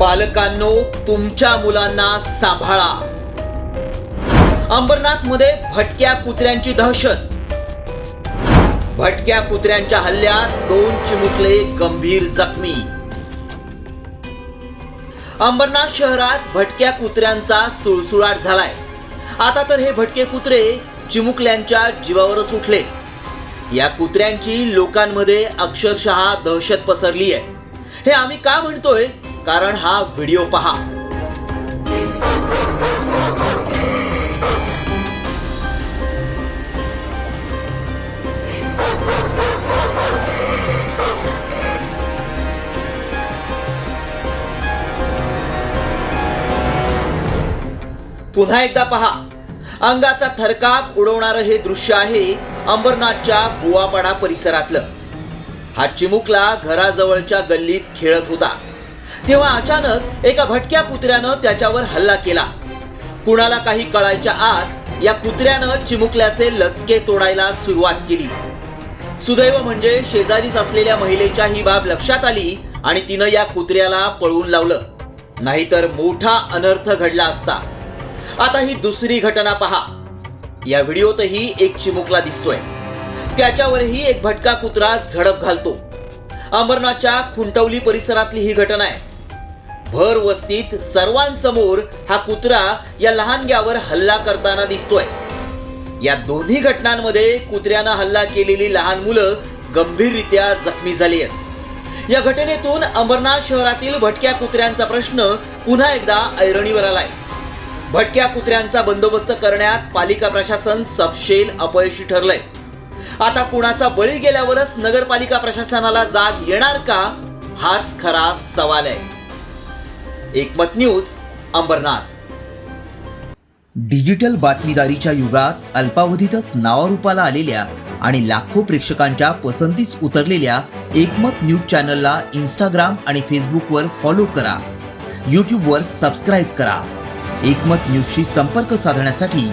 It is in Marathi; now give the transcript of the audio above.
पालकांनो तुमच्या मुलांना सांभाळा. अंबरनाथमध्ये भटक्या कुत्र्यांची दहशत. भटक्या कुत्र्यांच्या हल्ल्यात दोन चिमुकले गंभीर जखमी. अंबरनाथ शहरात भटक्या कुत्र्यांचा सुळसुळाट झालाय. आता तर हे भटके कुत्रे चिमुकल्यांच्या जीवावरच उठले. या कुत्र्यांची लोकांमध्ये अक्षरशः दहशत पसरली आहे हे आम्ही का म्हणतोय? कारण हा व्हिडिओ पहा. पुन्हा एकदा पहा. अंगाचा थरकाप उडवणारं हे दृश्य आहे अंबरनाथच्या बुवापाडा परिसरातलं. हा चिमुकला घराजवळच्या गल्लीत खेळत होता. तेव्हा अचानक एका भटक्या कुत्र्यानं त्याच्यावर हल्ला केला. कुणाला काही कळायच्या आत या कुत्र्यानं चिमुकल्याचे लचके तोडायला सुरुवात केली. सुदैव म्हणजे शेजारीच असलेल्या महिलेच्या ही बाब लक्षात आली आणि तिनं या कुत्र्याला पळवून लावलं. नाहीतर मोठा अनर्थ घडला असता. आता ही दुसरी घटना पहा. या व्हिडिओतही एक चिमुकला दिसतोय. त्याच्यावरही एक भटका कुत्रा झडप घालतो. अंबरनाथच्या खुंटवली परिसरातली ही घटना आहे. भर वस्तीत सर्वांसमोर हा कुत्रा या लहानग्यावर हल्ला करताना दिसतोय. या दोन्ही घटनांमध्ये कुत्र्यानं हल्ला केलेली लहान मुलं गंभीररित्या जखमी झाली आहेत. या घटनेतून अंबरनाथ शहरातील भटक्या कुत्र्यांचा प्रश्न पुन्हा एकदा ऐरणीवर आलाय. भटक्या कुत्र्यांचा बंदोबस्त करण्यात पालिका प्रशासन सपशेल अपयशी ठरलंय. आता कुणाचा बळी गेल्यावरच नगरपालिका प्रशासनाला जाग येणार का? हाच खरा सवाल आहे. एकमत न्यूज अंबरनाथ. डिजिटल बातमीदारीच्या युगात अल्पावधीतच नावारूपाला आलेल्या आणि लाखो प्रेक्षकांच्या पसंतीस उतरलेल्या एकमत न्यूज चॅनलला इंस्टाग्राम आणि फेसबुकवर फॉलो करा. यूट्यूबवर सबस्क्राईब करा. एकमत न्यूजशी संपर्क साधण्यासाठी